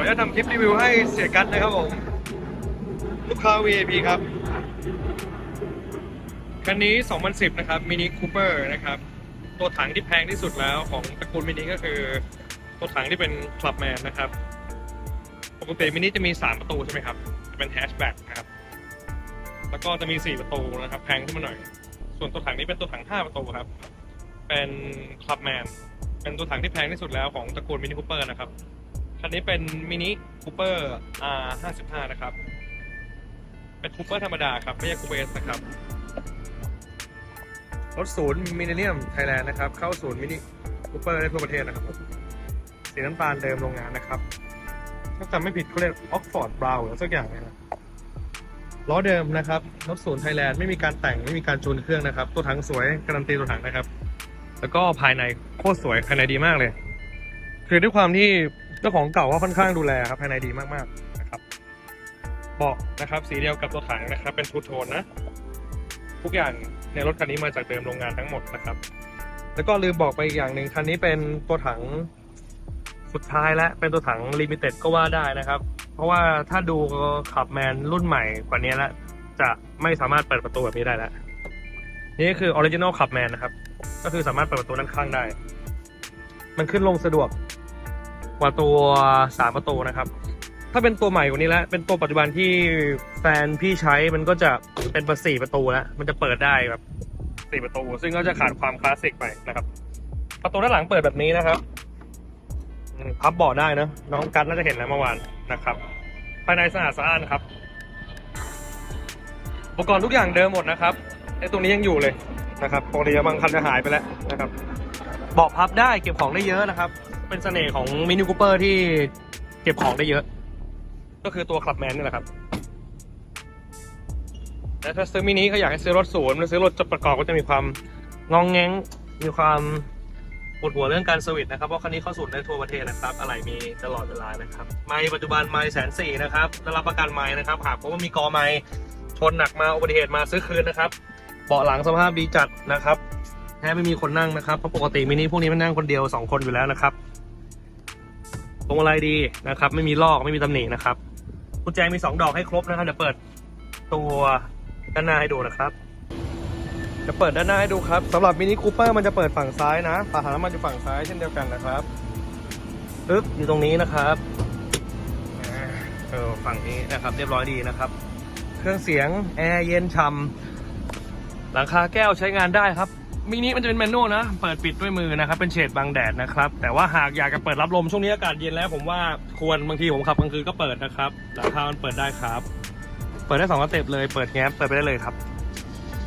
ออนุญาตทำคลิปรีวิวให้เสียกัดนะครับผมลูกค้า VIP ครับ คันนี้ 2010 นะครับมินิคูเปอร์นะครับ ตัวถังที่แพงที่สุดแล้วของตระกูลมินิก็คือ ตัวถังที่เป็นคลับแมนนะครับ ปกติมินิจะมี 3 ประตูใช่ไหมครับ จะเป็นแฮชแบ็กนะครับ แล้วก็จะมี 4 ประตูนะครับ แพงขึ้นมาหน่อย ส่วนตัวถังนี้เป็นตัวถัง 5 ประตูครับ เป็นคลับแมนเป็นตัวถังที่แพงที่สุดแล้วของตระกูลมินิคูเปอร์นะครับ คันนี้เป็นมินิคูเปอร์ R55 นะครับ เป็นคูเปอร์ธรรมดาครับ ไม่ใช่คูเปอร์สนะครับ รถศูนย์มินิเลียมไทยแลนด์นะครับ เข้าศูนย์มินิคูเปอร์ได้ทั่วประเทศนะครับสีน้ำตาลเดิมโรงงานนะครับถ้าจำไม่ผิดเขาเรียกออกฟอร์ดบราวน์หรือสักอย่างเนยนะล้อเดิมนะครับรถศูนย์ไทยแลนด์ไม่มีการแต่งไม่มีการจูนเครื่องนะครับ ตัวถังสวยการันตีตัวถังนะครับ แล้วก็ภายในโคตรสวยภายในดีมากเลย คือด้วยความที่ เจ้าของเก่าก็ค่อนข้างดูแลครับภายในดีมากๆนะครับเบาะนะครับสีเดียวกับตัวถังนะครับ เป็นทูโทนนะ ทุกอย่างในรถคันนี้มาจากเดิมโรงงานทั้งหมดนะครับ แล้วก็ลืมบอกไปอีกอย่างหนึ่งคันนี้เป็นตัวถังสุดท้ายและเป็นตัวถังลิมิเต็ดก็ว่าได้นะครับ เพราะว่าถ้าดูขับแมนรุ่นใหม่กว่านี้แล้วจะไม่สามารถเปิดประตูแบบนี้ได้แล้ว นี่คือออริจินอลขับแมนนะครับ ก็คือสามารถเปิดประตูด้านข้างได้ มันขึ้นลงสะดวก กว่าตัวสามประตูนะครับ ถ้าเป็นตัวใหม่กว่านี้แล้ว เป็นตัวปัจจุบันที่แฟนพี่ใช้มันก็จะเป็นประสี่ประตูแล้ว มันจะเปิดได้แบบสี่ประตู ซึ่งก็จะขาดความคลาสสิกไปนะครับ ประตูด้านหลังเปิดแบบนี้นะครับพับเบาะได้นะน้องกันน่าจะเห็นแล้วเมื่อวานนะครับ ภายในสะอาดสะอ้านครับ อุปกรณ์ทุกอย่างเดิมหมดนะครับไอ้ตรงนี้ยังอยู่เลยนะครับปกติบางคันจะหายไปแล้วนะครับเบาะพับได้เก็บของได้เยอะนะครับ เป็นเสน่ห์ของมินิคูเปอร์ที่เก็บของได้เยอะ ก็คือตัวคลับแมนนี่แหละครับและถ้าซื้อมินิก็อยากให้ซื้อรถศูนย์หรือซื้อรถจดประกอบก็จะมีความงองแงงมีความปวดหัวเรื่องการเซอร์วิสนะครับเพราะคันนี้เข้าศูนย์ได้ทั่วประเทศนะครับ อะไรมีตลอดเวลานะครับ ไม้ปัจจุบันไม้แสนสี่นะครับได้รับประกันไม้นะครับ หากพบว่ามีกอไม้ชนหนักมาอุบัติเหตุมาซื้อคืนนะครับ เบาะหลังสภาพดีจัดนะครับแทบไม่มีคนนั่งนะครับเพราะปกติมินิพวกนี้มันนั่งคนเดียวสองคนอยู่แล้วนะครับ วงมาลัยดีนะครับ ไม่มีลอกไม่มีตำหนินะครับกุญแจมีสองดอกให้ครบนะครับเดี๋ยวเปิดตัวด้านหน้าให้ดูนะครับจะเปิดด้านหน้าให้ดูครับสำหรับมินิคูเปอร์มันจะเปิดฝั่งซ้ายนะฝาถังน้ำมันอยู่ฝั่งซ้ายเช่นเดียวกันนะครับปึ๊บอยู่ตรงนี้นะครับอ่าเออฝั่งนี้นะครับ เรียบร้อยดีนะครับ เครื่องเสียงแอร์เย็นฉ่ำหลังคาแก้วใช้งานได้ครับ มินิมันจะเป็นแมนนวลนะ เปิดปิดด้วยมือนะครับ เป็นเฉดบังแดดนะครับ แต่ว่าหากอยากจะเปิดรับลมช่วงนี้อากาศเย็นแล้ว ผมว่าควรบางทีผมขับกลางคืนก็เปิดนะครับหลังคามันเปิดได้ครับ เปิดได้สองสเต็ปเลย เปิดแง้มเปิดไปได้เลยครับ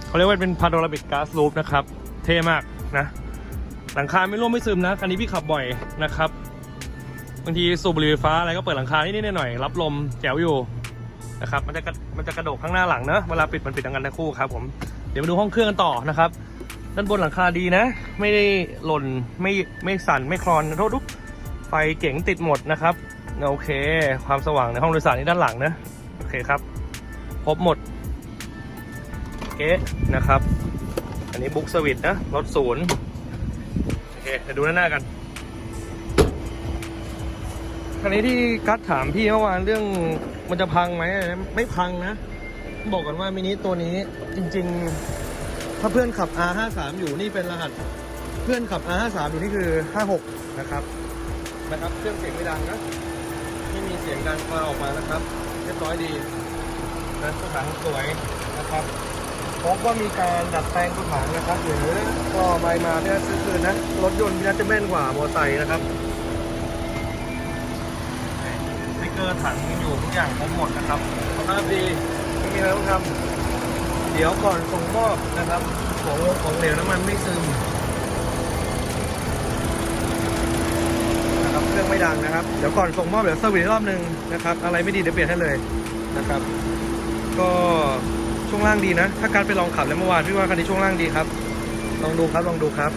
เขาเรียกว่าเป็นพาโดรามิกก๊าซลูปนะครับ เท่มากนะหลังคาไม่ร่วมไม่ซึมนะคันนี้พี่ขับบ่อยนะครับบางทีสูบบุหรี่ไฟฟ้าอะไรก็เปิดหลังคานิดๆหน่อยๆรับลมแจ๋วอยู่นะครับมันจะกระมันจะกระโดดข้างหน้าหลังเนอะเวลาปิดมันปิดทั้งกันทั้งคู่ครับผมเดี๋ยวมาดูห้องเครื่องกันต่อนะครับ ด้านบนหลังคาดีนะ ไม่ได้หล่นไม่ไม่สั่นไม่คลอนโทษทุกไฟเก๋งติดหมดนะครับโอเค ความสว่างในห้องโดยสารนี่ด้านหลังนะโอเคครับครบหมดเก๊นะครับ อันนี้บุ๊กสวิตนะรถศูนย์โอเคเดี๋ยวดูด้านหน้ากันคราวนี้ที่กัดถามพี่เมื่อวานเรื่องมันจะพังไหมไม่พังนะ บอกกันว่ามินิตัวนี้จริง ๆ ถ้าเพื่อนขับ R53 อยู่นี่เป็นรหัส เพื่อนขับ R53 อยู่นี่คือ 56 นะครับ นะครับเครื่องเสียงไม่ดังนะไม่มีเสียงดังมาออกมานะครับ เรียบร้อยดีนะตัวถังสวยนะครับพบว่ามีการดัดแปลงตัวถังนะครับหรือก็ไม่มาเพื่อซื้อคืนนะรถยนต์พี่น่าจะแม่นกว่ามอเตอร์ไซค์นะครับสติ๊กเกอร์ถังยังอยู่ทุกอย่างครบหมดนะครับสภาพดีไม่มีอะไรต้องทำ เดี๋ยวก่อนส่งมอบนะครับ ของของเหลวน้ำมันไม่ซึมนะครับเครื่องไม่ดังนะครับเดี๋ยวก่อนส่งมอบเดี๋ยวเซอร์วิสรอบหนึ่งนะครับอะไรไม่ดีเดี๋ยวเปลี่ยนให้เลยนะครับ ก็ช่วงล่างดีนะ ถ้าการไปลองขับแล้วเมื่อวานพี่ว่าคันนี้ช่วงล่างดีครับ ลองดูครับลองดูครับ